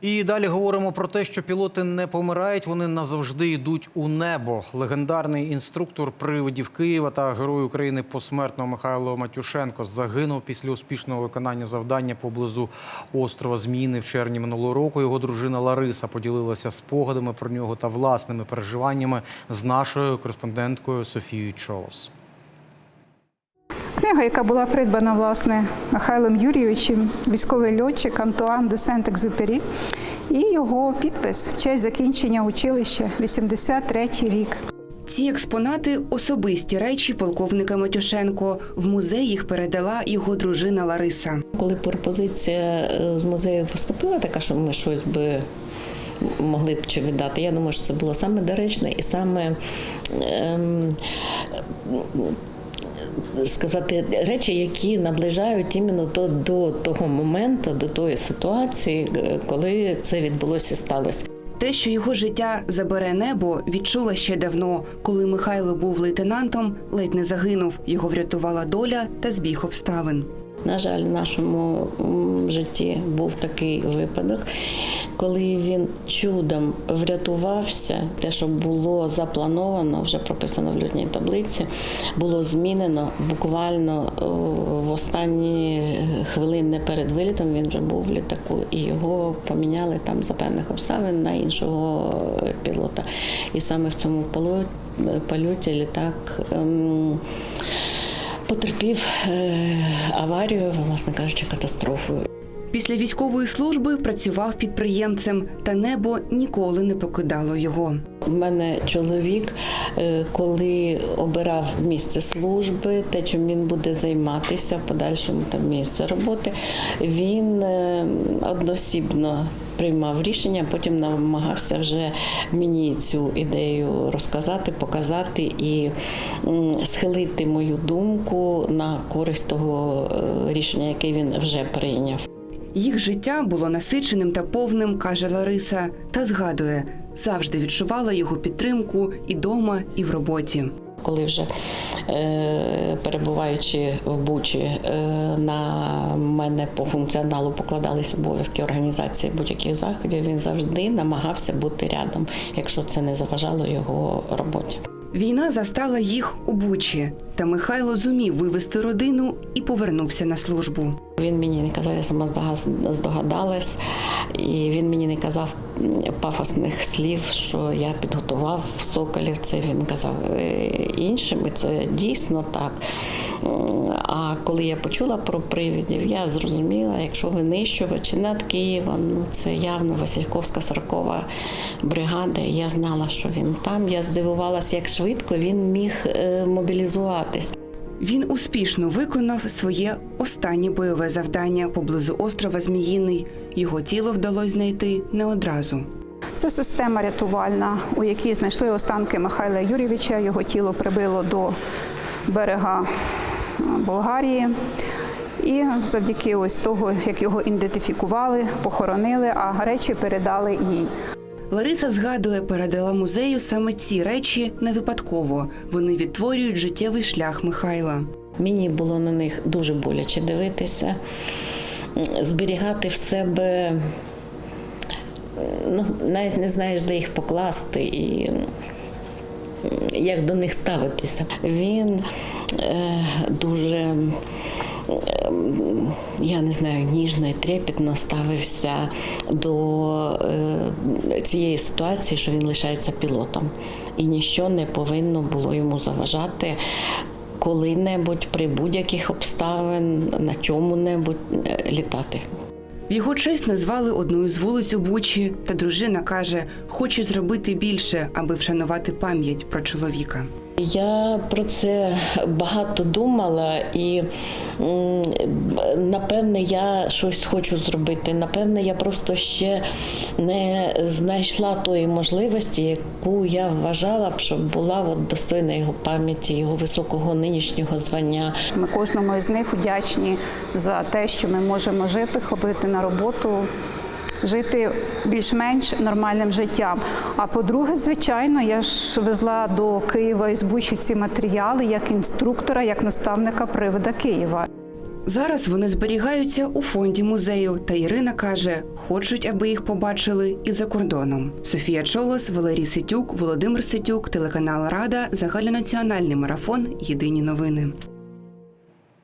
І далі говоримо про те, що пілоти не помирають, вони назавжди йдуть у небо. Легендарний інструктор привидів Києва та герой України посмертно Михайло Матюшенко загинув після успішного виконання завдання поблизу острова Зміїни в червні минулого року. Його дружина Лариса поділилася спогадами про нього та власними переживаннями з нашою кореспонденткою Софією Чолос. Книга, яка була придбана власне Михайлом Юрійовичем, військовий льотчик Антуан де Сент-Екзюпері, і його підпис в честь закінчення училища 83-й рік. Ці експонати особисті речі полковника Матюшенко. В музей їх передала його дружина Лариса. Коли пропозиція е, з музею поступила, така, що ми щось би могли б чи віддати, я думаю, що це було саме доречне і саме. Ем, Сказати речі, які наближають іменно то до того моменту, до тої ситуації, е, коли це відбулося і сталося. Те, що його життя забере небо, відчула ще давно. Коли Михайло був лейтенантом, ледь не загинув. Його врятувала доля та збіг обставин. На жаль, в нашому житті був такий випадок, коли він чудом врятувався. Те, що було заплановано, вже прописано в лютній таблиці, було змінено буквально в останні хвилини перед вилітом. Він вже був в літаку, і його поміняли там за певних обставин на іншого пілота. І саме в цьому польоті літак. Потерпів е, аварію, власне кажучи, катастрофу. Після військової служби працював підприємцем, та небо ніколи не покидало його. У мене чоловік, е, коли обирав місце служби, те, чим він буде займатися в подальшому там місце роботи, він е, односібно приймав рішення, потім намагався вже мені цю ідею розказати, показати і схилити мою думку на користь того е, рішення, яке він вже прийняв. Їх життя було насиченим та повним, каже Лариса, та згадує, завжди відчувала його підтримку і дома, і в роботі. Коли вже е, перебуваючи в Бучі, е, на мене по функціоналу покладались обов'язки організації будь-яких заходів, він завжди намагався бути рядом, якщо це не заважало його роботі. Війна застала їх у Бучі, та Михайло зумів вивести родину і повернувся на службу. Він мені не казав, я сама здогадалась, і він мені не казав пафосних слів, що я підготував в Соколів. Це він казав е, іншим, і це дійсно так. А коли я почула про привідів, я зрозуміла, якщо винищувачі над Києвом, ну це явно Васильковська 40-та бригада. Я знала, що він там. Я здивувалася, як швидко він міг е, мобілізуватись. Він успішно виконав своє останнє бойове завдання поблизу острова Зміїний. Його тіло вдалося знайти не одразу. Це система рятувальна, у якій знайшли останки Михайла Юрійовича. Його тіло прибило до берега е, Болгарії. І завдяки ось того, як його ідентифікували, похоронили, а речі передали їй. Лариса згадує, передала музею саме ці речі не випадково. Вони відтворюють життєвий шлях Михайла. Мені було на них дуже боляче дивитися, зберігати в себе, ну, навіть не знаєш, де їх покласти і як до них ставитися. Він е, дуже. Я не знаю, ніжно і трепетно ставився до е, цієї ситуації, що він лишається пілотом, і ніщо не повинно було йому заважати коли-небудь при будь-яких обставин на чому-небудь е, літати. В його честь назвали одну із вулиць у Бучі, та дружина каже, хоче зробити більше, аби вшанувати пам'ять про чоловіка. Я про це багато думала, і напевне я щось хочу зробити. Напевне, я просто ще не знайшла тої можливості, яку я вважала б, щоб була от достойна його пам'яті, його високого нинішнього звання. Ми кожному із них вдячні за те, що ми можемо жити, ходити на роботу, жити більш-менш нормальним життям. А по-друге, звичайно, я ж везла до Києва із Бучі ці матеріали як інструктора, як наставника привода Києва. Зараз вони зберігаються у фонді музею. Та Ірина каже, хочуть, аби їх побачили і за кордоном. Софія Чолос, Валерій Ситюк, Володимир Ситюк, телеканал Рада, загальнонаціональний марафон. Єдині новини.